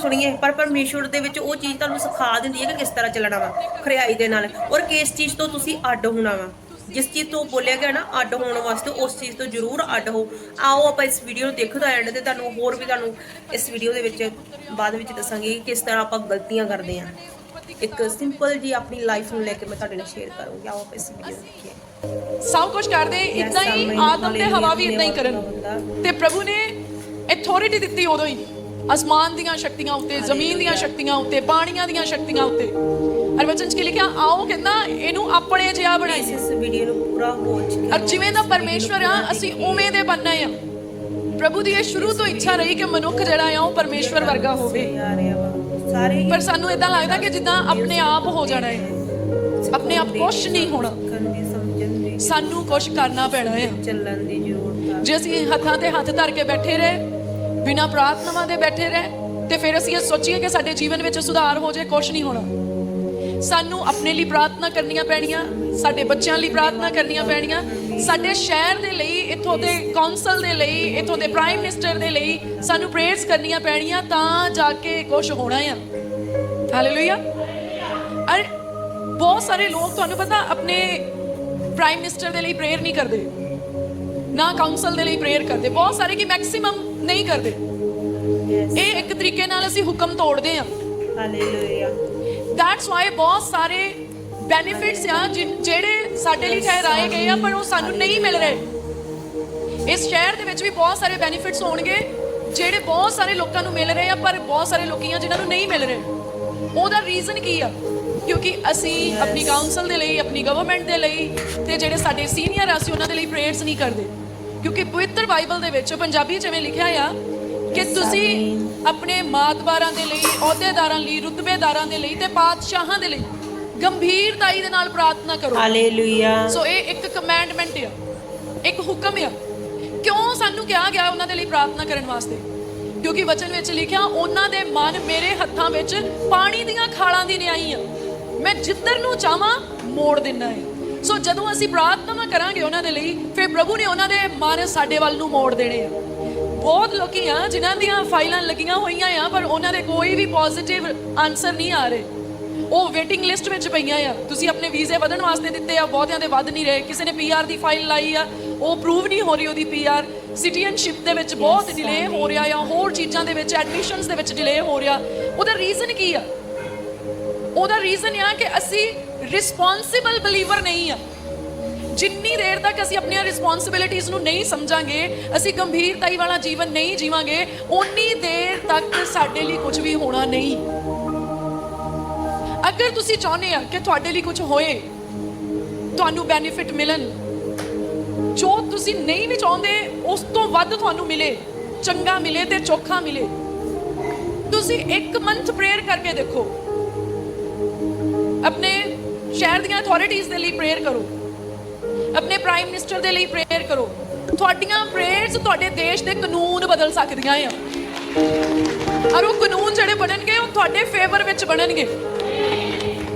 ਸੁਣੀਏ ਪਰ ਪਰਮੇਸ਼ਵਰ ਦੇ ਵਿੱਚ ਉਹ ਚੀਜ਼ ਤੁਹਾਨੂੰ ਸਿਖਾ ਦਿੰਦੀ ਹੈ ਕਿ ਕਿਸ ਤਰ੍ਹਾਂ ਚੱਲਣਾ ਵਾ ਖਰਿਆਈ ਦੇ ਨਾਲ। ਔਰ ਕਿਸ ਚੀਜ਼ ਤੋਂ ਤੁਸੀਂ ਅੱਡ ਹੋਣਾ ਵਾ। ਜਿਸ ਚੀਜ਼ ਤੋਂ ਬੋਲਿਆ ਗਿਆ ਨਾ ਅੱਡ ਹੋਣ ਵਾਸਤੇ ਉਸ ਚੀਜ਼ ਤੋਂ ਜ਼ਰੂਰ ਅੱਡ ਹੋ। ਆਓ ਆਪਾਂ ਇਸ ਵੀਡੀਓ ਨੂੰ ਦੇਖੋ ਤਾਂ ਐਂਡ ਤੇ ਤੁਹਾਨੂੰ ਹੋਰ ਵੀ ਤੁਹਾਨੂੰ ਇਸ ਵੀਡੀਓ ਦੇ ਵਿੱਚ ਬਾਅਦ ਵਿੱਚ ਦੱਸਾਂਗੇ ਕਿ ਕਿਸ ਤਰ੍ਹਾਂ ਆਪਾਂ ਗਲਤੀਆਂ ਕਰਦੇ ਹਾਂ। ਇੱਕ ਸਿੰਪਲ ਜੀ ਆਪਣੀ ਲਾਈਫ ਨੂੰ ਲੈ ਕੇ ਮੈਂ ਤੁਹਾਡੇ ਨਾਲ ਸ਼ੇਅਰ ਕਰੂੰਗੀ। ਆਓ ਆਪਾਂ ਇਸ ਵੀਡੀਓ ਨੂੰ ਦੇਖੀਏ। ਸਭ ਕੁਝ ਕਰਦੇ ਇਦਾਂ ਹੀ ਆਦਮ ਤੇ ਹਵਾ ਵੀ ਇਦਾਂ ਹੀ ਕਰਨ। ਤੇ ਪ੍ਰਭੂ ਨੇ ਅਥਾਰਟੀ ਦਿੱਤੀ ਉਦੋਂ ਹੀ। ਅਸਮਾਨ ਦੀਆਂ ਸ਼ਕਤੀਆਂ ਉੱਤੇ ਜ਼ਮੀਨ ਦੀਆਂ ਸ਼ਕਤੀਆਂ ਉੱਤੇ ਪਾਣੀਆਂ ਦੀਆਂ ਸ਼ਕਤੀਆਂ ਉੱਤੇ। ਅਰ ਵਚਨ ਚ ਕੀ ਲਿਖਿਆ? ਆਓ ਕਹਿੰਦਾ ਇਹਨੂੰ ਆਪਣੇ ਜਿਹਾ ਬਣਾਈਏ ਇਸ ਵੀਡੀਓ ਨੂੰ ਪੂਰਾ ਵਾਚ ਕਰੋ। ਅਰ ਜਿਵੇਂ ਦਾ ਪਰਮੇਸ਼ਵਰ ਆ ਅਸੀਂ ਉਵੇਂ ਦੇ ਬਣਨਾ ਆ। ਪ੍ਰਭੂ ਦੀ ਇਹ ਸ਼ੁਰੂ ਤੋਂ ਇੱਛਾ ਰਹੀ ਕਿ ਮਨੁੱਖ ਜਿਹੜਾ ਆ ਉਹ ਪਰਮੇਸ਼ਵਰ ਵਰਗਾ ਹੋਵੇ। ਸਾਰੇ ਪਰ ਸਾਨੂੰ ਇਦਾਂ ਲੱਗਦਾ ਕਿ ਜਿੱਦਾਂ ਆਪਣੇ ਆਪ ਹੋ ਜਾਣਾ ਹੈ ਆਪਣੇ ਆਪ ਕੁਛ ਨਹੀਂ ਹੋਣਾ। ਸਾਨੂੰ ਕੁਛ ਕਰਨਾ ਪੈਣਾ ਹੈ ਚੱਲਣ ਦੀ ਜ਼ਰੂਰਤ ਆ। ਜੇ ਅਸੀਂ ਹੱਥਾਂ ਤੇ ਹੱਥ ਧਰ ਕੇ ਬੈਠੇ ਰਹੇ ਬਿਨਾਂ ਪ੍ਰਾਰਥਨਾਵਾਂ ਦੇ ਬੈਠੇ ਰਹੇ ਤੇ ਫਿਰ ਅਸੀਂ ਇਹ ਸੋਚੀਏ ਕਿ ਸਾਡੇ ਜੀਵਨ ਵਿੱਚ ਸੁਧਾਰ ਹੋ ਜਾਏ, ਕੁਛ ਨਹੀਂ ਹੋਣਾ। ਸਾਨੂੰ ਆਪਣੇ ਲਈ ਪ੍ਰਾਰਥਨਾ ਕਰਨੀਆਂ ਪੈਣੀਆਂ, ਸਾਡੇ ਬੱਚਿਆਂ ਲਈ ਪ੍ਰਾਰਥਨਾ ਕਰਨੀਆਂ ਪੈਣੀਆਂ, ਸਾਡੇ ਸ਼ਹਿਰ ਦੇ ਲਈ, ਇੱਥੋਂ ਦੇ ਕੌਂਸਲ ਦੇ ਲਈ, ਇੱਥੋਂ ਦੇ ਪ੍ਰਾਈਮ ਮਿਨਿਸਟਰ ਦੇ ਲਈ ਸਾਨੂੰ ਪ੍ਰੇਅਰਸ ਕਰਨੀਆਂ ਪੈਣੀਆਂ ਤਾਂ ਜਾ ਕੇ ਕੁਝ ਹੋਣਾ ਆ। ਹਾਲੇਲੂਇਆ ਅਰ ਬਹੁਤ ਸਾਰੇ ਲੋਕ ਤੁਹਾਨੂੰ ਪਤਾ ਆਪਣੇ ਪ੍ਰਾਈਮ ਮਿਨਿਸਟਰ ਦੇ ਲਈ ਪ੍ਰੇਅਰ ਨਹੀਂ ਕਰਦੇ, ਨਾ ਕਾਉਂਸਲ ਦੇ ਲਈ ਪ੍ਰੇਅਰ ਕਰਦੇ। ਬਹੁਤ ਸਾਰੇ ਕਿ ਮੈਕਸਿਮਮ ਨਹੀਂ ਕਰਦੇ। ਇਹ ਇੱਕ ਤਰੀਕੇ ਨਾਲ ਅਸੀਂ ਹੁਕਮ ਤੋੜਦੇ ਹਾਂ। ਹਾਲੇਲੂਇਆ ਦੈਟਸ ਵਾਈ ਬਹੁਤ ਸਾਰੇ ਬੈਨੀਫਿਟਸ ਆ ਜਿਹੜੇ ਸਾਡੇ ਲਈ ਠਹਿਰਾਏ ਗਏ ਆ ਪਰ ਉਹ ਸਾਨੂੰ ਨਹੀਂ ਮਿਲ ਰਹੇ। ਇਸ ਸ਼ਹਿਰ ਦੇ ਵਿੱਚ ਵੀ ਬਹੁਤ ਸਾਰੇ ਬੈਨੀਫਿਟਸ ਹੋਣਗੇ ਜਿਹੜੇ ਬਹੁਤ ਸਾਰੇ ਲੋਕਾਂ ਨੂੰ ਮਿਲ ਰਹੇ ਆ ਪਰ ਬਹੁਤ ਸਾਰੇ ਲੋਕੀ ਆ ਜਿਨ੍ਹਾਂ ਨੂੰ ਨਹੀਂ ਮਿਲ ਰਹੇ। ਉਹਦਾ ਰੀਜ਼ਨ ਕੀ ਆ? ਕਿਉਂਕਿ ਅਸੀਂ ਆਪਣੀ ਕਾਉਂਸਲ ਦੇ ਲਈ ਆਪਣੀ ਗਵਰਨਮੈਂਟ ਦੇ ਲਈ ਤੇ ਜਿਹੜੇ ਸਾਡੇ ਸੀਨੀਅਰ ਆ ਅਸੀਂ ਉਹਨਾਂ ਦੇ ਲਈ ਪ੍ਰੇਅਰਸ ਨਹੀਂ ਕਰਦੇ। ਕਿਉਂਕਿ ਪਵਿੱਤਰ ਬਾਈਬਲ ਦੇ ਵਿੱਚ ਪੰਜਾਬੀ ਐਵੇਂ ਲਿਖਿਆ ਆ ਕਿ ਤੁਸੀਂ ਆਪਣੇ ਮਾਤਬਾਰਾਂ ਦੇ ਲਈ ਅਹੁਦੇਦਾਰਾਂ ਲਈ ਰੁਤਬੇਦਾਰਾਂ ਦੇ ਲਈ ਤੇ ਪਾਤਸ਼ਾਹਾਂ ਦੇ ਲਈ ਗੰਭੀਰਤਾਈ ਦੇ ਨਾਲ ਪ੍ਰਾਰਥਨਾ ਕਰੋ। ਹਾਲੇਲੂਇਆ ਸੋ ਇਹ ਇੱਕ ਕਮਾਂਡਮੈਂਟ ਆ ਇੱਕ ਹੁਕਮ ਆ। ਕਿਉਂ ਸਾਨੂੰ ਕਿਹਾ ਗਿਆ ਉਹਨਾਂ ਦੇ ਲਈ ਪ੍ਰਾਰਥਨਾ ਕਰਨ ਵਾਸਤੇ? ਕਿਉਂਕਿ ਵਚਨ ਵਿੱਚ ਲਿਖਿਆ ਉਹਨਾਂ ਦੇ ਮਨ ਮੇਰੇ ਹੱਥਾਂ ਵਿੱਚ ਪਾਣੀ ਦੀਆਂ ਖਾਲਾਂ ਦੀ ਨਿਆਈ ਆ। ਮੈਂ ਜਿੱਧਰ ਨੂੰ ਚਾਹਾਂ ਮੋੜ ਦਿੰਨਾ ਹੈ ਸੋ ਜਦੋਂ ਅਸੀਂ ਪ੍ਰਾਰਥਨਾ ਕਰਾਂਗੇ ਉਹਨਾਂ ਦੇ ਲਈ ਫਿਰ ਪ੍ਰਭੂ ਨੇ ਉਹਨਾਂ ਦੇ ਮਨ ਸਾਡੇ ਵੱਲ ਨੂੰ ਮੋੜ ਦੇਣੇ ਆ। ਬਹੁਤ ਲੋਕੀ ਆ ਜਿਨ੍ਹਾਂ ਦੀਆਂ ਫਾਈਲਾਂ ਲੱਗੀਆਂ ਹੋਈਆਂ ਆ ਪਰ ਉਹਨਾਂ ਦੇ ਕੋਈ ਵੀ ਪੋਜ਼ਿਟਿਵ ਆਨਸਰ ਨਹੀਂ ਆ ਰਹੇ। ਉਹ ਵੇਟਿੰਗ ਲਿਸਟ ਵਿੱਚ ਪਈਆਂ ਆ। ਤੁਸੀਂ ਆਪਣੇ ਵੀਜ਼ੇ ਵਧਣ ਵਾਸਤੇ ਦਿੱਤੇ ਆ ਬਹੁਤਿਆਂ ਦੇ ਵੱਧ ਨਹੀਂ ਰਹੇ। ਕਿਸੇ ਨੇ ਪੀਆਰ ਦੀ ਫਾਈਲ ਲਾਈ ਆ ਉਹ ਅਪਰੂਵ ਨਹੀਂ ਹੋ ਰਹੀ ਉਹਦੀ ਪੀਆਰ ਸਿਟੀਜ਼ਨਸ਼ਿਪ ਦੇ ਵਿੱਚ ਬਹੁਤ ਡਿਲੇ ਹੋ ਰਿਹਾ ਆ ਹੋਰ ਚੀਜ਼ਾਂ ਦੇ ਵਿੱਚ ਐਡਮਿਸ਼ਨਸ ਦੇ ਵਿੱਚ ਡਿਲੇ ਹੋ ਰਿਹਾ। ਉਹਦਾ ਰੀਜ਼ਨ ਕੀ ਆ? ਉਹਦਾ ਰੀਜ਼ਨ ਆ ਕਿ ਅਸੀਂ ਰਿਸਪੌਂਸਿਬਲ ਬਲੀਵਰ ਨਹੀਂ ਆ ਜਿੰਨੀ ਦੇਰ ਤੱਕ ਅਸੀਂ ਆਪਣੀਆਂ ਰਿਸਪੌਂਸਿਬਿਲਿਟੀਆਂ ਨੂੰ ਨਹੀਂ ਸਮਝਾਂਗੇ ਅਸੀਂ ਗੰਭੀਰਤਾਈ ਵਾਲਾ ਜੀਵਨ ਨਹੀਂ ਜੀਵਾਂਗੇ ਓਨੀ ਦੇਰ ਤੱਕ ਸਾਡੇ ਲਈ ਕੁਝ ਵੀ ਹੋਣਾ ਨਹੀਂ ਅਗਰ ਤੁਸੀਂ ਚਾਹੁੰਦੇ ਆ ਕਿ ਤੁਹਾਡੇ ਲਈ ਕੁਝ ਹੋਏ ਤੁਹਾਨੂੰ ਬੈਨੀਫਿਟ ਮਿਲਣ ਜੋ ਤੁਸੀਂ ਨਹੀਂ ਵੀ ਚਾਹੁੰਦੇ ਉਸ ਤੋਂ ਵੱਧ ਤੁਹਾਨੂੰ ਮਿਲੇ ਚੰਗਾ ਮਿਲੇ ਤੇ ਚੋਖਾ ਮਿਲੇ ਤੁਸੀਂ ਇੱਕ ਮੰਥ ਪ੍ਰੇਅਰ ਕਰਕੇ ਦੇਖੋ ਆਪਣੇ ਸ਼ਹਿਰ ਦੀਆਂ ਅਥਾਰਟੀਆਂ ਦੇ ਲਈ ਪ੍ਰੇਅਰ ਕਰੋ। ਆਪਣੇ ਪ੍ਰਾਈਮ ਮਿਨਿਸਟਰ ਦੇ ਲਈ ਪ੍ਰੇਅਰ ਕਰੋ। ਤੁਹਾਡੀਆਂ ਪ੍ਰੇਅਰਸ ਤੁਹਾਡੇ ਦੇਸ਼ ਦੇ ਕਾਨੂੰਨ ਬਦਲ ਸਕਦੀਆਂ ਆ। ਔਰ ਉਹ ਕਾਨੂੰਨ ਜਿਹੜੇ ਬਣਨਗੇ, ਉਹ ਤੁਹਾਡੇ ਫੇਵਰ ਵਿੱਚ ਬਣਨਗੇ।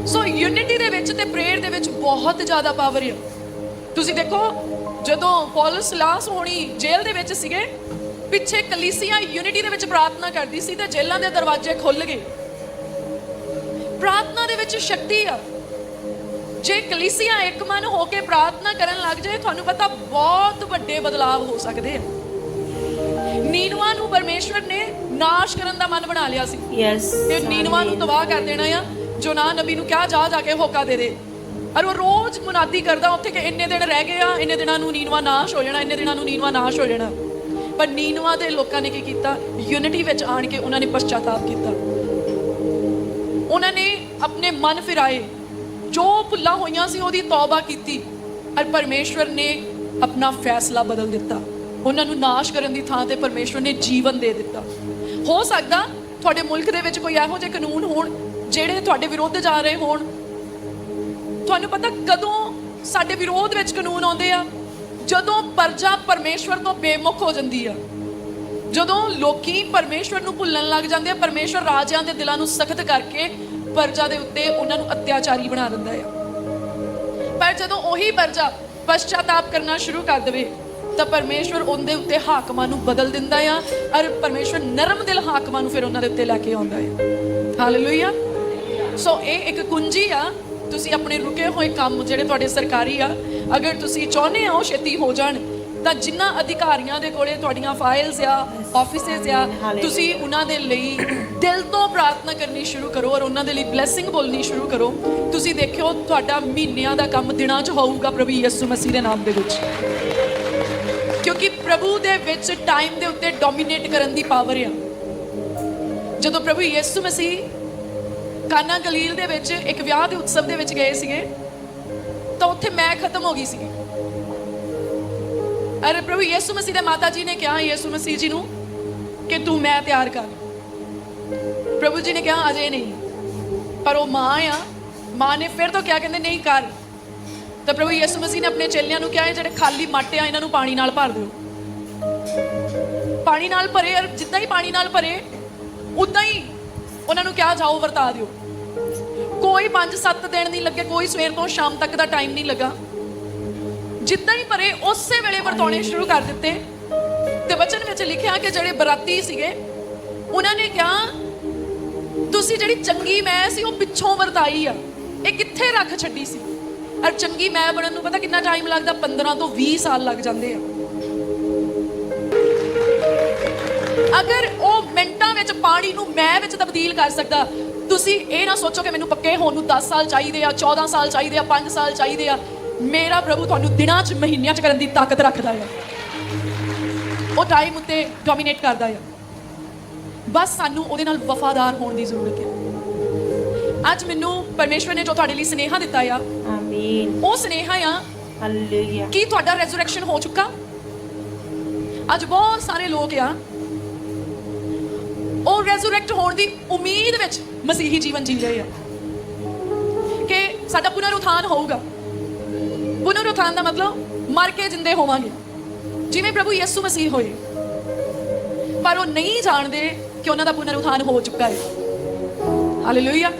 ਸੋ ਯੂਨਿਟੀ ਦੇ ਵਿੱਚ ਤੇ ਪ੍ਰੇਅਰ ਦੇ ਵਿੱਚ ਬਹੁਤ ਜ਼ਿਆਦਾ ਪਾਵਰ ਹੈ ਤੁਸੀਂ ਦੇਖੋ, ਜਦੋਂ ਪੌਲਸ ਲਾਸ ਹੋਣੀ ਜੇਲ੍ਹ ਦੇ ਵਿੱਚ ਸੀਗੇ, ਪਿੱਛੇ ਕਲੀਸਿਆ ਯੂਨਿਟੀ ਦੇ ਵਿੱਚ ਪ੍ਰਾਰਥਨਾ ਕਰਦੀ ਸੀ ਤੇ ਜੇਲ੍ਹਾਂ ਦੇ ਦਰਵਾਜ਼ੇ ਖੁੱਲ ਗਏ। ਪ੍ਰਾਰਥਨਾ ਦੇ ਵਿੱਚ ਸ਼ਕਤੀ ਆ। ਜੇ ਕਲੀਸਿਆ ਇੱਕ ਮਨ ਹੋ ਕੇ ਪ੍ਰਾਰਥਨਾ ਕਰਨ ਲੱਗ ਜਾਏ ਤੁਹਾਨੂੰ ਪਤਾ ਬਹੁਤ ਵੱਡੇ ਬਦਲਾਅ ਹੋ ਸਕਦੇ ਆ ਨੀਨਵਾ ਨੂੰ ਪਰਮੇਸ਼ਵਰ ਨੇ ਨਾਸ਼ ਕਰਨ ਦਾ ਮਨ ਬਣਾ ਲਿਆ ਸੀ। ਯੈਸ ਤੇ ਨੀਨਵਾ ਨੂੰ ਤਬਾਹ ਕਰ ਦੇਣਾ ਆ ਜੋ ਨਾ ਨਬੀ ਨੂੰ ਕਿਹਾ ਜਾ ਜਾ ਕੇ ਹੋਕਾ ਦੇ ਦੇ। ਔਰ ਉਹ ਰੋਜ਼ ਮੁਨਾਦੀ ਕਰਦਾ ਉੱਥੇ ਕਿ ਇੰਨੇ ਦਿਨ ਰਹਿ ਗਏ ਆ ਇੰਨੇ ਦਿਨਾਂ ਨੂੰ ਨੀਨਵਾ ਨਾਸ਼ ਹੋ ਜਾਣਾ ਇੰਨੇ ਦਿਨਾਂ ਨੂੰ ਨੀਨਵਾ ਨਾਸ਼ ਹੋ ਜਾਣਾ। ਪਰ ਨੀਨਵਾ ਦੇ ਲੋਕਾਂ ਨੇ ਕੀ ਕੀਤਾ? ਯੂਨਿਟੀ ਵਿੱਚ ਆਣ ਕੇ ਉਹਨਾਂ ਨੇ ਪਛਤਾਤਾਪ ਕੀਤਾ। ਉਹਨਾਂ ਨੇ ਆਪਣੇ ਮਨ ਫਿਰਾਏ। ਜੋ ਭੁੱਲਾਂ ਹੋਈਆਂ ਸੀ ਉਹਦੀ ਤੌਬਾ ਕੀਤੀ। ਔਰ ਪਰਮੇਸ਼ਵਰ ਨੇ ਆਪਣਾ ਫੈਸਲਾ ਬਦਲ ਦਿੱਤਾ। ਉਹਨਾਂ ਨੂੰ ਨਾਸ਼ ਕਰਨ ਦੀ ਥਾਂ ਤੇ ਪਰਮੇਸ਼ਵਰ ਨੇ ਜੀਵਨ ਦੇ ਦਿੱਤਾ। ਹੋ ਸਕਦਾ ਤੁਹਾਡੇ ਮੁਲਕ ਦੇ ਵਿੱਚ ਕੋਈ ਇਹੋ ਜਿਹੇ ਕਾਨੂੰਨ ਹੋਣ, ਜਿਹੜੇ ਤੁਹਾਡੇ ਵਿਰੋਧ ਜਾ ਰਹੇ ਹੋਣ। ਤੁਹਾਨੂੰ ਪਤਾ ਕਦੋਂ ਸਾਡੇ ਵਿਰੋਧ ਵਿੱਚ ਕਾਨੂੰਨ ਆਉਂਦੇ ਆ? ਜਦੋਂ ਪਰਜਾ ਪਰਮੇਸ਼ਵਰ ਤੋਂ ਬੇਮੁਖ ਹੋ ਜਾਂਦੀ ਆ। ਜਦੋਂ ਲੋਕੀ ਪਰਮੇਸ਼ਵਰ ਨੂੰ ਭੁੱਲਣ ਲੱਗ ਜਾਂਦੇ ਆ, ਪਰਮੇਸ਼ਵਰ ਰਾਜਿਆਂ ਦੇ ਦਿਲਾਂ ਨੂੰ ਸਖਤ ਕਰਕੇ ਪਰਜਾ ਦੇ ਉੱਤੇ ਉਹਨਾਂ ਨੂੰ ਅਤਿਆਚਾਰੀ ਬਣਾ ਦਿੰਦਾ ਆ। ਪਰ ਜਦੋਂ ਉਹੀ ਪਰਜਾ ਪਛਤਾਤਾਪ ਕਰਨਾ ਸ਼ੁਰੂ ਕਰ ਦੇਵੇ, ਤਾਂ ਪਰਮੇਸ਼ਵਰ ਉਹਦੇ ਉੱਤੇ ਹਾਕਮਾਂ ਨੂੰ ਬਦਲ ਦਿੰਦਾ ਆ ਔਰ ਪਰਮੇਸ਼ਵਰ ਨਰਮ ਦਿਲ ਹਾਕਮਾਂ ਨੂੰ ਫਿਰ ਉਹਨਾਂ ਦੇ ਉੱਤੇ ਲੈ ਕੇ ਆਉਂਦਾ ਆ। ਹਾਲੇਲੂਇਆ ਸੋ ਇਹ ਇੱਕ ਕੁੰਜੀ ਆ। ਤੁਸੀਂ ਆਪਣੇ ਰੁਕੇ ਹੋਏ ਕੰਮ ਜਿਹੜੇ ਤੁਹਾਡੇ ਸਰਕਾਰੀ ਆ, ਅਗਰ ਤੁਸੀਂ ਚਾਹੁੰਦੇ ਹੋ ਛੇਤੀ ਹੋ ਜਾਣ ਤਾਂ ਜਿੰਨਾ ਅਧਿਕਾਰੀਆਂ ਦੇ ਕੋਲੇ ਤੁਹਾਡੀਆਂ ਫਾਈਲਸ ਆ ਆਫਿਸਿਸ ਆ ਤੁਸੀਂ ਉਹਨਾਂ ਦੇ ਲਈ ਦਿਲ ਤੋਂ ਪ੍ਰਾਰਥਨਾ ਕਰਨੀ ਸ਼ੁਰੂ ਕਰੋ ਔਰ ਉਹਨਾਂ ਦੇ ਲਈ ਬਲੇਸਿੰਗ ਬੋਲਣੀ ਸ਼ੁਰੂ ਕਰੋ। ਤੁਸੀਂ ਦੇਖਿਓ ਤੁਹਾਡਾ ਮਹੀਨਿਆਂ ਦਾ ਕੰਮ ਦਿਨਾਂ 'ਚ ਹੋਊਗਾ ਪ੍ਰਭੂ ਯਿਸੂ ਮਸੀਹ ਦੇ ਨਾਮ ਦੇ ਵਿੱਚ। ਕਿਉਂਕਿ ਪ੍ਰਭੂ ਦੇ ਵਿੱਚ ਟਾਈਮ ਦੇ ਉੱਤੇ ਡੋਮਿਨੇਟ ਕਰਨ ਦੀ ਪਾਵਰ ਆ। ਜਦੋਂ ਪ੍ਰਭੂ ਯਿਸੂ ਮਸੀਹ ਕਾਨਾ ਗਲੀਲ ਦੇ ਵਿੱਚ ਇੱਕ ਵਿਆਹ ਦੇ ਉਤਸਵ ਦੇ ਵਿੱਚ ਗਏ ਸੀਗੇ ਤਾਂ ਉੱਥੇ ਮੈਂ ਖਤਮ ਹੋ ਗਈ ਸੀਗੀ। ਅਰੇ ਪ੍ਰਭੂ, ਯਿਸੂ ਮਸੀਹ ਦੇ ਮਾਤਾ ਜੀ ਨੇ ਕਿਹਾ, ਯਿਸੂ ਮਸੀਹ ਜੀ ਨੂੰ ਕਿ ਤੂੰ ਮੈਂ ਤਿਆਰ ਕਰ। ਪ੍ਰਭੂ ਜੀ ਨੇ ਕਿਹਾ, ਅਜੇ ਨਹੀਂ। ਪਰ ਉਹ ਮਾਂ ਆ। ਮਾਂ ਨੇ ਫਿਰ ਤੋਂ ਕਿਹਾ, ਕਹਿੰਦੇ, ਨਹੀਂ ਕਰ। ਤਾਂ ਪ੍ਰਭੂ, ਯਿਸੂ ਮਸੀਹ ਨੇ ਆਪਣੇ ਚੇਲਿਆਂ ਨੂੰ ਕਿਹਾ ਜਿਹੜੇ ਖਾਲੀ ਮਾਟੇ ਆ, ਇਹਨਾਂ ਨੂੰ ਪਾਣੀ ਨਾਲ ਭਰ ਦਿਓ। ਪਾਣੀ ਨਾਲ ਭਰੇ ਜਿੱਦਾਂ ਹੀ ਪਾਣੀ ਨਾਲ ਭਰੇ, ਉਦਾਂ ਹੀ ਉਹਨਾਂ ਨੂੰ ਕਿਹਾ, ਜਾਓ, ਵਰਤਾ ਦਿਓ। ਕੋਈ 5-7 ਦਿਨ ਨਹੀਂ ਲੱਗੇ, ਕੋਈ ਸਵੇਰ ਤੋਂ ਸ਼ਾਮ ਤੱਕ ਦਾ ਟਾਈਮ ਨਹੀਂ ਲੱਗਾ। ਜਿੱਦਾਂ ਹੀ ਭਰੇ ਉਸੇ ਵੇਲੇ ਵਰਤਾਉਣੇ ਸ਼ੁਰੂ ਕਰ ਦਿੱਤੇ। ਤੇ ਵਚਨ ਵਿੱਚ ਲਿਖਿਆ ਕਿ ਜਿਹੜੇ ਬਰਾਤੀ ਸੀਗੇ, ਉਹਨਾਂ ਨੇ ਕਿਹਾ, ਤੁਸੀਂ ਜਿਹੜੀ ਚੰਗੀ ਮੈਂ ਸੀ, ਉਹ ਪਿੱਛੋਂ ਵਰਤਾਈ ਆ। ਇਹ ਕਿੱਥੇ ਰੱਖ ਛੱਡੀ ਸੀ? ਔਰ ਚੰਗੀ ਮੈਂ ਬਣਨ ਨੂੰ ਪਤਾ ਕਿੰਨਾ ਟਾਈਮ ਲੱਗਦਾ? 15 ਤੋਂ 20 ਸਾਲ ਲੱਗ ਜਾਂਦੇ ਆ। ਅਗਰ ਉਹ ਮਿੰਟਾਂ ਵਿੱਚ ਪਾਣੀ ਨੂੰ ਮੈਂ ਵਿੱਚ ਤਬਦੀਲ ਕਰ ਸਕਦਾ, ਤੁਸੀਂ ਇਹ ਨਾ ਸੋਚੋ ਕਿ ਮੈਨੂੰ ਪੱਕੇ ਹੋਣ ਨੂੰ 10 ਸਾਲ ਚਾਹੀਦੇ ਆ 14 ਸਾਲ ਚਾਹੀਦੇ ਆ 5 ਸਾਲ ਚਾਹੀਦੇ ਆ। ਮੇਰਾ ਪ੍ਰਭੂ ਤੁਹਾਨੂੰ ਦਿਨਾਂ 'ਚ ਮਹੀਨਿਆਂ 'ਚ ਕਰਨ ਦੀ ਤਾਕਤ ਰੱਖਦਾ ਆ। ਉਹ ਟਾਈਮ ਉੱਤੇ ਡੋਮਿਨੇਟ ਕਰਦਾ ਆ। ਬਸ ਸਾਨੂੰ ਉਹਦੇ ਨਾਲ ਵਫਾਦਾਰ ਹੋਣ ਦੀ ਜ਼ਰੂਰਤ ਹੈ ਅੱਜ ਮੈਨੂੰ ਪਰਮੇਸ਼ਵਰ ਨੇ ਜੋ ਤੁਹਾਡੇ ਲਈ ਸਨੇਹਾ ਦਿੱਤਾ ਆ ਆਮੀਨ ਉਹ ਸਨੇਹਾ ਆ ਹਾਲੇਲੂਇਆ ਕੀ ਤੁਹਾਡਾ ਰੈਜ਼ਰੈਕਸ਼ਨ ਹੋ ਚੁੱਕਾ। ਅੱਜ ਬਹੁਤ ਸਾਰੇ ਲੋਕ ਆ ਉਹ ਰੈਜ਼ਰੈਕਟ ਹੋਣ ਦੀ ਉਮੀਦ ਵਿੱਚ ਮਸੀਹੀ ਜੀਵਨ ਜੀ ਰਹੇ ਆ। ਕਿ ਸਾਡਾ ਪੁਨਰ ਉਥਾਨ ਹੋਊਗਾ। ਪੁਨਰ ਉਥਾਨ ਦਾ ਮਤਲਬ ਮਰ ਕੇ ਜਿੰਦੇ ਹੋਵਾਂਗੇ। ਜਿਵੇਂ ਪ੍ਰਭੂ ਯਿਸੂ ਮਸੀਹ ਹੋਏ। ਪਰ ਉਹ ਨਹੀਂ ਜਾਣਦੇ ਕਿ ਉਹਨਾਂ ਦਾ ਪੁਨਰ ਉਥਾਨ ਹੋ ਚੁੱਕਾ ਹੈ। ਹਾਲੇਲੂਇਆ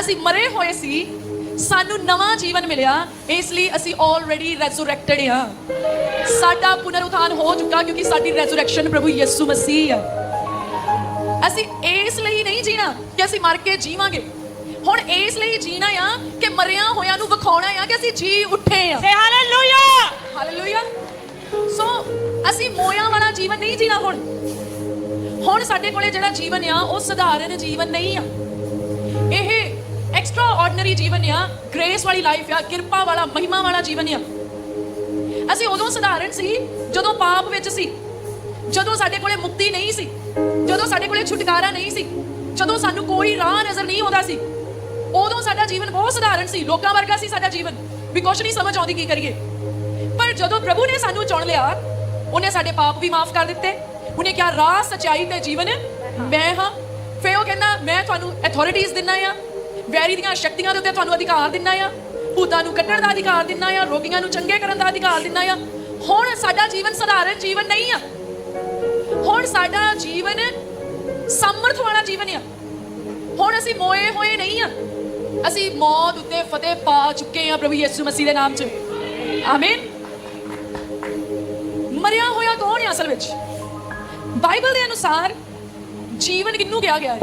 ਅਸੀਂ ਮਰੇ ਹੋਏ ਸੀ। ਸਾਨੂੰ ਨਵਾਂ ਜੀਵਨ ਮਿਲਿਆ। ਇਸ ਲਈ ਅਸੀਂ ਆਲਰੇਡੀ ਰੈਜ਼ਰੈਕਟਡ ਹਾਂ। ਸਾਡਾ ਪੁਨਰਉਥਾਨ ਹੋ ਚੁੱਕਾ ਕਿਉਂਕਿ ਸਾਡੀ ਰੈਜ਼ਰੈਕਸ਼ਨ ਪ੍ਰਭੂ ਯਿਸੂ ਮਸੀਹ ਆ। ਅਸੀਂ ਇਸ ਲਈ ਨਹੀਂ ਜੀਣਾ ਕਿ ਅਸੀਂ ਮਰ ਕੇ ਜੀਵਾਂਗੇ। ਹੁਣ ਇਸ ਲਈ ਜੀਣਾ ਆ ਕਿ ਮਰਿਆਂ ਹੋਇਆਂ ਨੂੰ ਵਿਖਾਉਣਾ ਆ ਕਿ ਅਸੀਂ ਜੀ ਉੱਠੇ ਆ। Say hallelujah! ਹਾਲੇਲੂਇਆ ਸੋ ਅਸੀਂ ਮੋਇਆਂ ਵਾਲਾ ਜੀਵਨ ਨਹੀਂ ਜੀਣਾ ਹੁਣ। ਹੁਣ ਸਾਡੇ ਕੋਲੇ ਜਿਹੜਾ ਜੀਵਨ ਆ ਉਹ ਸਧਾਰਨ ਜੀਵਨ ਨਹੀਂ ਆ। ਇਹ ਐਕਸਟਰਾ ਆਰਡੀਨਰੀ ਜੀਵਨ ਆ ਗ੍ਰੇਸ ਵਾਲੀ ਲਾਈਫ ਆ ਕਿਰਪਾ ਵਾਲਾ ਮਹਿਮਾ ਵਾਲਾ ਜੀਵਨ ਆ। ਅਸੀਂ ਉਦੋਂ ਸਧਾਰਨ ਸੀ ਜਦੋਂ ਪਾਪ ਵਿੱਚ ਸੀ। ਜਦੋਂ ਸਾਡੇ ਕੋਲੇ ਮੁਕਤੀ ਨਹੀਂ ਸੀ। ਜਦੋਂ ਸਾਡੇ ਕੋਲੇ ਛੁਟਕਾਰਾ ਨਹੀਂ ਸੀ। ਜਦੋਂ ਸਾਨੂੰ ਕੋਈ ਰਾਹ ਨਜ਼ਰ ਨਹੀਂ ਆਉਂਦਾ ਸੀ। ਉਦੋਂ ਸਾਡਾ ਜੀਵਨ ਬਹੁਤ ਸਧਾਰਨ ਸੀ, ਲੋਕਾਂ ਵਰਗਾ ਸੀ ਸਾਡਾ ਜੀਵਨ। ਵੀ ਕੁਛ ਨਹੀਂ ਸਮਝ ਆਉਂਦੀ ਕੀ ਕਰੀਏ। ਪਰ ਜਦੋਂ ਪ੍ਰਭੂ ਨੇ ਸਾਨੂੰ ਚੁਣ ਲਿਆ, ਉਹਨੇ ਸਾਡੇ ਪਾਪ ਵੀ ਮਾਫ ਕਰ ਦਿੱਤੇ। ਉਹਨੇ ਕਿਹਾ, ਰਾਹ ਸਚਾਈ ਤੇ ਜੀਵਨ, ਮੈਂ ਹਾਂ। ਫਿਰ ਉਹ ਕਹਿੰਦਾ, ਮੈਂ ਤੁਹਾਨੂੰ ਅਥਾਰਟੀਆਂ ਦਿੰਨਾ ਆ। ਵੈਰੀ ਦੀਆਂ ਸ਼ਕਤੀਆਂ ਦੇ ਉੱਤੇ ਤੁਹਾਨੂੰ ਅਧਿਕਾਰ ਦਿੰਨਾ ਆ। ਭੂਤਾਂ ਨੂੰ ਕੱਢਣ ਦਾ ਅਧਿਕਾਰ ਦਿੰਨਾ ਆ, ਰੋਗੀਆਂ ਨੂੰ ਚੰਗੇ ਕਰਨ ਦਾ ਅਧਿਕਾਰ ਦਿੰਨਾ ਆ। ਹੁਣ ਸਾਡਾ ਜੀਵਨ ਸਧਾਰਨ ਜੀਵਨ ਨਹੀਂ ਆ। ਹੁਣ ਸਾਡਾ ਜੀਵਨ ਸਮਰਥ ਵਾਲਾ ਜੀਵਨ ਆ। ਹੁਣ ਅਸੀਂ ਮੋਏ ਹੋਏ ਨਹੀਂ ਆ। ਅਸੀਂ ਮੌਤ ਉੱਤੇ ਫਤਿਹ ਪਾ ਚੁੱਕੇ ਹਾਂ ਪ੍ਰਭੂ ਯਿਸੂ ਮਸੀਹ ਦੇ ਨਾਮ 'ਚ। ਆਮੀਨ ਮਰਿਆ ਹੋਇਆ ਕੌਣ ਹੈ ਅਸਲ ਵਿੱਚ? ਬਾਈਬਲ ਦੇ ਅਨੁਸਾਰ ਜੀਵਨ ਕਿੰਨੂੰ ਕਿਹਾ ਗਿਆ ਹੈ?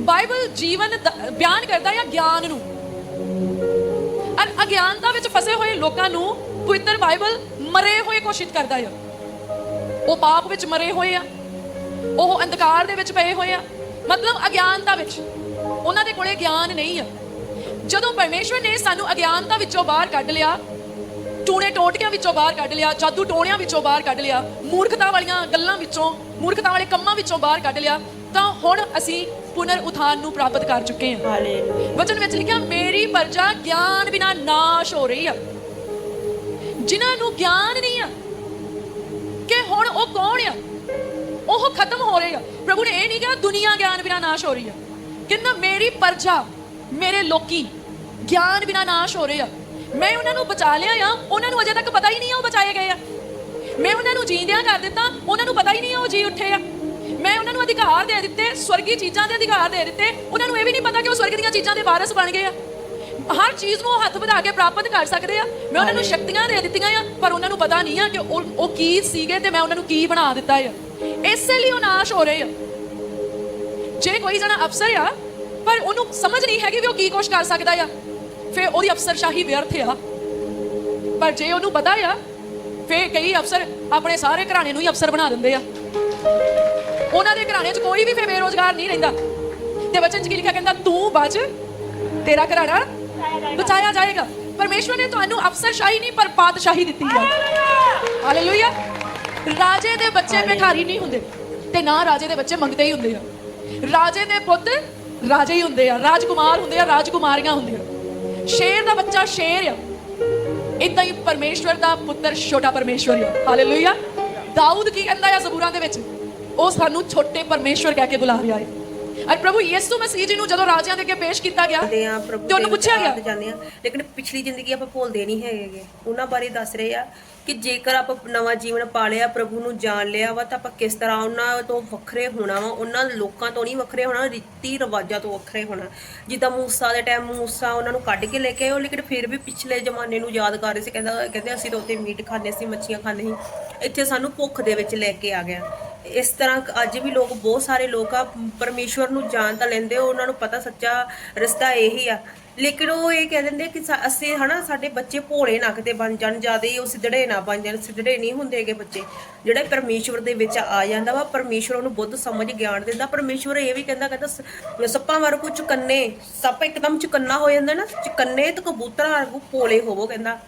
ਬਾਈਬਲ ਜੀਵਨ ਦ- ਬਿਆਨ ਕਰਦਾ ਹੈ ਗਿਆਨ ਨੂੰ। ਅਰ ਅਗਿਆਨਤਾ ਵਿੱਚ ਫਸੇ ਹੋਏ ਲੋਕਾਂ ਨੂੰ ਪਵਿੱਤਰ ਬਾਈਬਲ ਮਰੇ ਹੋਏ ਘੋਸ਼ਿਤ ਕਰਦਾ ਹੈ। ਉਹ ਪਾਪ ਵਿੱਚ ਮਰੇ ਹੋਏ ਆ। ਉਹ ਅੰਧਕਾਰ ਦੇ ਵਿੱਚ ਪਏ ਹੋਏ ਆ। ਮਤਲਬ ਅਗਿਆਨਤਾ ਵਿੱਚ। ਉਹਨਾਂ ਦੇ ਕੋਲੇ ਗਿਆਨ ਨਹੀਂ ਆ। ਜਦੋਂ ਪਰਮੇਸ਼ਵਰ ਨੇ ਸਾਨੂੰ ਅਗਿਆਨਤਾ ਵਿੱਚੋਂ ਬਾਹਰ ਕੱਢ ਲਿਆ ਟੂਣੇ ਟੋਟਕਿਆਂ ਵਿੱਚੋਂ ਬਾਹਰ ਕੱਢ ਲਿਆ ਜਾਦੂ ਟੋਣਿਆਂ ਵਿੱਚੋਂ ਬਾਹਰ ਕੱਢ ਲਿਆ ਮੂਰਖਤਾ ਵਾਲੀਆਂ ਗੱਲਾਂ ਵਿੱਚੋਂ ਮੂਰਖਤਾ ਵਾਲੇ ਕੰਮਾਂ ਵਿੱਚੋਂ ਬਾਹਰ ਕੱਢ ਲਿਆ ਤਾਂ ਹੁਣ ਅਸੀਂ ਪੁਨਰ ਉਥਾਨ ਨੂੰ ਪ੍ਰਾਪਤ ਕਰ ਚੁੱਕੇ ਹਾਂ। ਵਚਨ ਵਿੱਚ ਲਿਖਿਆ ਮੇਰੀ ਪਰਜਾ ਗਿਆਨ ਬਿਨਾ ਨਾਸ਼ ਹੋ ਰਹੀ ਆ। ਜਿਨ੍ਹਾਂ ਨੂੰ ਗਿਆਨ ਨਹੀਂ ਆ ਉਹ ਖਤਮ ਹੋ ਰਹੇ ਆ। ਪ੍ਰਭੂ ਨੇ ਇਹ ਨਹੀਂ ਕਿਹਾ ਦੁਨੀਆ ਗਿਆਨ ਬਿਨਾ ਨਾਸ਼ ਹੋ ਰਹੀ ਆ। ਕਹਿੰਦਾ ਮੇਰੀ ਪਰਜਾ, ਮੇਰੇ ਲੋਕੀ ਗਿਆਨ ਬਿਨਾ ਨਾਸ਼ ਹੋ ਰਹੇ ਆ। ਮੈਂ ਉਹਨਾਂ ਨੂੰ ਬਚਾ ਲਿਆ ਆ, ਉਹਨਾਂ ਨੂੰ ਅਜੇ ਤੱਕ ਪਤਾ ਹੀ ਨਹੀਂ ਆ ਉਹ ਬਚਾਏ ਗਏ ਆ। ਮੈਂ ਉਹਨਾਂ ਨੂੰ ਜੀਂਦਿਆਂ ਕਰ ਦਿੱਤਾ, ਉਹਨਾਂ ਨੂੰ ਪਤਾ ਹੀ ਨਹੀਂ ਆ ਉਹ ਜੀ ਉੱਠੇ ਆ। ਮੈਂ ਉਹਨਾਂ ਨੂੰ ਅਧਿਕਾਰ ਦੇ ਦਿੱਤੇ, ਸਵਰਗੀ ਚੀਜ਼ਾਂ ਦੇ ਅਧਿਕਾਰ ਦੇ ਦਿੱਤੇ, ਉਹਨਾਂ ਨੂੰ ਇਹ ਵੀ ਨਹੀਂ ਪਤਾ ਕਿ ਉਹ ਸਵਰਗ ਦੀਆਂ ਚੀਜ਼ਾਂ ਦੇ ਵਾਰਸ ਬਣ ਗਏ ਆ। ਹਰ ਚੀਜ਼ ਨੂੰ ਉਹ ਹੱਥ ਵਧਾ ਕੇ ਪ੍ਰਾਪਤ ਕਰ ਸਕਦੇ ਆ। ਮੈਂ ਉਹਨਾਂ ਨੂੰ ਸ਼ਕਤੀਆਂ ਦੇ ਦਿੱਤੀਆਂ ਆ ਪਰ ਉਹਨਾਂ ਨੂੰ ਪਤਾ ਨਹੀਂ ਆ ਕਿ ਉਹ ਉਹ ਕੀ ਸੀਗੇ ਤੇ ਮੈਂ ਉਹਨਾਂ ਨੂੰ ਕੀ ਬਣਾ ਦਿੱਤਾ ਆ। ਇਸੇ ਲਈ ਉਹ ਨਾਸ਼ ਹੋ ਰਹੇ ਆ। ਜੇ ਕੋਈ ਜਣਾ ਅਫਸਰ ਆ ਪਰ ਉਹਨੂੰ ਸਮਝ ਨਹੀਂ ਹੈਗੀ ਵੀ ਉਹ ਕੀ ਕੁਛ ਕਰ ਸਕਦਾ ਆ ਫਿਰ ਉਹਦੀ ਅਫਸਰਸ਼ਾਹੀ ਵਿਅਰਥ ਆ। ਪਰ ਜੇ ਉਹਨੂੰ ਪਤਾ ਆ ਫਿਰ ਕਈ ਅਫਸਰ ਆਪਣੇ ਸਾਰੇ ਘਰਾਣੇ ਨੂੰ ਹੀ ਅਫਸਰ ਬਣਾ ਦਿੰਦੇ ਆ। ਉਹਨਾਂ ਦੇ ਘਰਾਣੇ 'ਚ ਕੋਈ ਵੀ ਫਿਰ ਬੇਰੋਜ਼ਗਾਰ ਨਹੀਂ ਰਹਿੰਦਾ। ਤੇ ਵਚਨ 'ਚ ਕੀ ਲਿਖਿਆ ਕਹਿੰਦਾ ਤੂੰ ਬਚ ਤੇਰਾ ਘਰਾਣਾ ਬਚਾਇਆ ਜਾਏਗਾ। ਪਰਮੇਸ਼ਵਰ ਨੇ ਤੁਹਾਨੂੰ ਅਫਸਰਸ਼ਾਹੀ ਨਹੀਂ ਪਰ ਪਾਤਸ਼ਾਹੀ ਦਿੱਤੀ ਆ ਹਾਲੇਲੂਇਆ ਰਾਜੇ ਦੇ ਬੱਚੇ ਭਿਖਾਰੀ ਨਹੀਂ ਹੁੰਦੇ ਤੇ ਨਾ ਰਾਜੇ ਦੇ ਬੱਚੇ ਮੰਗਤੇ ਹੀ ਹੁੰਦੇ ਆ। ਰਾਜੇ ਦੇ ਪੁੱਤ ਰਾਜੇ ਹੀ ਹੁੰਦੇ ਆ। ਰਾਜਕੁਮਾਰ ਹੁੰਦੇ ਆ ਰਾਜਕੁਮਾਰੀਆਂ ਹੁੰਦੀਆਂ। ਸ਼ੇਰ ਦਾ ਬੱਚਾ ਸ਼ੇਰ ਆ। ਇਦਾਂ ਹੀ ਪਰਮੇਸ਼ਵਰ ਦਾ ਪੁੱਤਰ ਛੋਟਾ ਪਰਮੇਸ਼ਵਰ ਆ। ਹਾਲੇਲੂਇਆ ਦਾਊਦ ਕੀ ਕਹਿੰਦਾ ਆ ਜ਼ਬੂਰਾਂ ਦੇ ਵਿੱਚ? ਉਹ ਸਾਨੂੰ ਛੋਟੇ ਪਰਮੇਸ਼ਵਰ ਕਹਿ ਕੇ ਬੁਲਾ ਰਿਹਾ ਹੈ। ਔਰ ਪ੍ਰਭੂ ਯਿਸੂ ਮਸੀਹ ਜੀ ਨੂੰ ਜਦੋਂ ਰਾਜਿਆਂ ਦੇ ਅੱਗੇ ਪੇਸ਼ ਕੀਤਾ ਗਿਆ ਕਰਦੇ ਆ ਪ੍ਰਭੂ ਤੇ ਉਹਨੂੰ ਪੁੱਛਿਆ ਗਿਆ। ਆਰਾਧ ਜਾਂਦੇ ਆ। ਲੇਕਿਨ ਪਿਛਲੀ ਜ਼ਿੰਦਗੀ ਆਪਾਂ ਭੁੱਲਦੇ ਨਹੀਂ ਹੈਗੇ ਉਹਨਾਂ ਬਾਰੇ ਦੱਸ ਰਹੇ ਆ ਕਿ ਜੇਕਰ ਆਪਾਂ ਨਵਾਂ ਜੀਵਨ ਪਾ ਲਿਆ ਪ੍ਰਭੂ ਨੂੰ ਜਾਣ ਲਿਆ ਵਾ ਤਾਂ ਆਪਾਂ ਕਿਸ ਤਰ੍ਹਾਂ ਉਹਨਾਂ ਤੋਂ ਵੱਖਰੇ ਹੋਣਾ ਵਾ? ਉਹਨਾਂ ਲੋਕਾਂ ਤੋਂ ਨਹੀਂ ਵੱਖਰੇ ਹੋਣਾ ਰੀਤੀ ਰਿਵਾਜਾਂ ਤੋਂ ਵੱਖਰੇ ਹੋਣਾ। ਜਿੱਦਾਂ ਮੂਸਾ ਦੇ ਟਾਈਮ ਮੂਸਾ ਉਹਨਾਂ ਨੂੰ ਕੱਢ ਕੇ ਲੈ ਕੇ ਉਹ ਲੇਕਿਨ ਫਿਰ ਵੀ ਪਿਛਲੇ ਜ਼ਮਾਨੇ ਨੂੰ ਯਾਦ ਕਰ ਰਹੇ ਸੀ। ਕਹਿੰਦਾ ਕਹਿੰਦੇ ਅਸੀਂ ਤਾਂ ਉੱਤੇ ਮੀਟ ਖਾਂਦੇ ਸੀ ਮੱਛੀਆਂ ਖਾਂਦੇ ਸੀ। ਇੱਥੇ ਸਾਨੂੰ ਭੁੱਖ ਦੇ ਵਿੱਚ ਲੈ ਕੇ ਆ ਗਿਆ। ਇਸ ਤਰ੍ਹਾਂ ਅੱਜ ਵੀ ਲੋਕ, ਬਹੁਤ ਸਾਰੇ ਲੋਕ ਆ, ਪਰਮੇਸ਼ਵਰ ਨੂੰ ਜਾਣ ਤਾਂ ਲੈਂਦੇ, ਉਹਨਾਂ ਨੂੰ ਪਤਾ ਸੱਚਾ ਰਸਤਾ ਇਹੀ ਆ। ਲੇਕਿਨ ਉਹ ਇਹ ਕਹਿ ਦਿੰਦੇ ਕਿ ਸਾ- ਅਸੀਂ ਹਨਾ, ਸਾਡੇ ਬੱਚੇ ਭੋਲੇ ਨਾ ਕਿਤੇ ਬਣ ਜਾਣ, ਜ਼ਿਆਦਾ ਉਹ ਸਿੱਧੜੇ ਨਾ ਬਣ ਜਾਣ, ਸਿੱਧੜੇ ਨਹੀਂ ਹੁੰਦੇਗੇ ਬੱਚੇ। ਜਿਹੜਾ ਪਰਮੇਸ਼ਵਰ ਦੇ ਵਿੱਚ ਆ ਜਾਂਦਾ ਵਾ, ਪਰਮੇਸ਼ਵਰ ਉਹਨੂੰ ਬੁੱਧ ਸਮਝ, ਗਿਆਨ ਦਿੰਦਾ। ਪਰਮੇਸ਼ਵਰ ਇਹ ਵੀ ਕਹਿੰਦਾ ਕਹਿੰਦਾ ਸੱਪਾਂ ਵਰਗੂ ਚੁਕੰਨੇ, ਸੱਪ ਇੱਕਦਮ ਚੁਕੰਨਾ ਹੋ ਜਾਂਦਾ ਨਾ, ਚੁਕੰਨੇ ਤੇ ਕਬੂਤਰਾਂ ਵਰਗੂ ਭੋਲੇ ਹੋਵੋ, ਕਹਿੰਦਾ।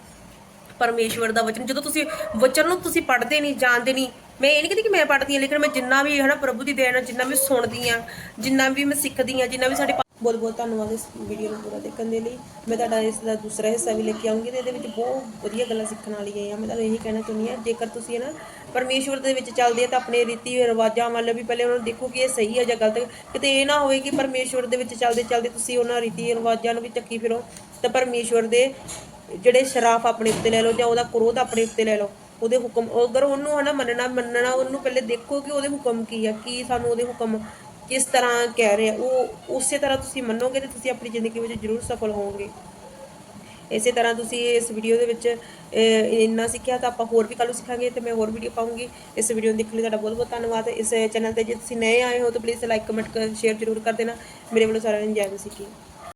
ਪਰਮੇਸ਼ਵਰ ਦਾ ਵਚਨ, ਜਦੋਂ ਤੁਸੀਂ ਵਚਨ ਨੂੰ ਤੁਸੀਂ ਪੜ੍ਹਦੇ ਨਹੀਂ, ਜਾਣਦੇ ਨਹੀਂ ਮੈਂ ਇਹ ਨਹੀਂ ਕਹਿੰਦੀ ਕਿ ਮੈਂ ਪੜ੍ਹਦੀ ਹਾਂ, ਲੇਕਿਨ ਮੈਂ ਜਿੰਨਾ ਵੀ ਹਨਾ ਪ੍ਰਭੂ ਦੀ ਦੇਣ ਨਾਲ ਜਿੰਨਾ ਵੀ ਸੁਣਦੀ ਆ ਜਿੰਨਾ ਵੀ ਮੈਂ ਸਿੱਖਦੀ ਆ ਜਿੰਨਾ ਵੀ ਸਾਡੇ ਬਹੁਤ ਬਹੁਤ ਧੰਨਵਾਦ ਇਸ ਵੀਡੀਓ ਨੂੰ ਪੂਰਾ ਦੇਖਣ ਦੇ ਲਈ। ਮੈਂ ਤੁਹਾਡਾ ਇਸ ਦਾ ਦੂਸਰਾ ਹਿੱਸਾ ਵੀ ਲੈ ਕੇ ਆਉਂਗੀ ਤੇ ਇਹਦੇ ਵਿੱਚ ਬਹੁਤ ਵਧੀਆ ਗੱਲਾਂ ਸਿੱਖਣ ਵਾਲੀਆਂ ਆ ਮੈਂ ਤੁਹਾਨੂੰ ਇਹੀ ਕਹਿਣਾ ਚਾਹੁੰਦੀ ਆ ਜੇਕਰ ਤੁਸੀਂ ਨਾ ਪਰਮੇਸ਼ਵਰ ਦੇ ਵਿੱਚ ਚੱਲਦੇ ਆ ਤਾਂ ਆਪਣੇ ਰੀਤੀ ਰਿਵਾਜਾਂ ਵੱਲ ਵੀ ਪਹਿਲੇ ਉਹਨਾਂ ਨੂੰ ਦੇਖੋ ਕਿ ਇਹ ਸਹੀ ਹੈ ਜਾਂ ਗਲਤ। ਕਿਤੇ ਇਹ ਨਾ ਹੋਵੇ ਕਿ ਪਰਮੇਸ਼ਵਰ ਦੇ ਵਿੱਚ ਚੱਲਦੇ ਚੱਲਦੇ ਤੁਸੀਂ ਉਹਨਾਂ ਰੀਤੀ ਰਿਵਾਜਾਂ ਨੂੰ ਵੀ ਚੱਕੀ ਫਿਰੋ, ਤਾਂ ਪਰਮੇਸ਼ਵਰ ਦੇ ਜਿਹੜੇ ਸ਼ਰਾਫ ਆਪਣੇ ਉੱਤੇ ਲੈ ਲਓ ਜਾਂ ਉਹਦਾ ਕ੍ਰੋਧ ਆਪਣੇ ਉੱਤੇ ਲੈ ਲਓ। ਉਹਦੇ ਹੁਕਮ, ਅਗਰ ਉਹਨੂੰ ਹਨਾ ਮੰਨਣਾ ਮੰਨਣਾ, ਉਹਨੂੰ ਪਹਿਲੇ ਦੇਖੋ ਕਿ ਉਹਦੇ ਹੁਕਮ ਕੀ ਆ, ਕੀ ਸਾਨੂੰ ਉਹਦੇ ਹੁਕਮ ਕਿਸ ਤਰ੍ਹਾਂ ਕਹਿ ਰਿਹਾ ਉਹ ਉਸੇ ਤਰ੍ਹਾਂ ਤੁਸੀਂ ਮੰਨੋਗੇ ਤੇ ਤੁਸੀਂ ਆਪਣੀ ਜ਼ਿੰਦਗੀ ਵਿੱਚ ਜ਼ਰੂਰ ਸਫਲ ਹੋਵੋਗੇ। ਇਸੇ ਤਰ੍ਹਾਂ ਤੁਸੀਂ ਇਸ ਵੀਡੀਓ ਦੇ ਵਿੱਚ ਇੰਨਾ ਸਿੱਖਿਆ ਤਾਂ ਆਪਾਂ ਹੋਰ ਵੀ ਕੱਲ੍ਹ ਸਿੱਖਾਂਗੇ ਤੇ ਮੈਂ ਹੋਰ ਵੀਡੀਓ ਪਾਉਂਗੀ। ਇਸ ਵੀਡੀਓ ਨੂੰ ਦੇਖਣ ਲਈ ਤੁਹਾਡਾ ਬਹੁਤ ਬਹੁਤ ਧੰਨਵਾਦ। ਇਸ ਚੈਨਲ ਤੇ ਜੇ ਤੁਸੀਂ ਨਵੇਂ ਆਏ ਹੋ ਤਾਂ ਪਲੀਜ਼ ਲਾਈਕ ਕਮੈਂਟ ਸ਼ੇਅਰ ਜ਼ਰੂਰ ਕਰ ਦੇਣਾ। ਮੇਰੇ ਵੱਲੋਂ ਸਾਰਿਆਂ ਨੂੰ ਜੈ ਮਸੀਹ ਕੀ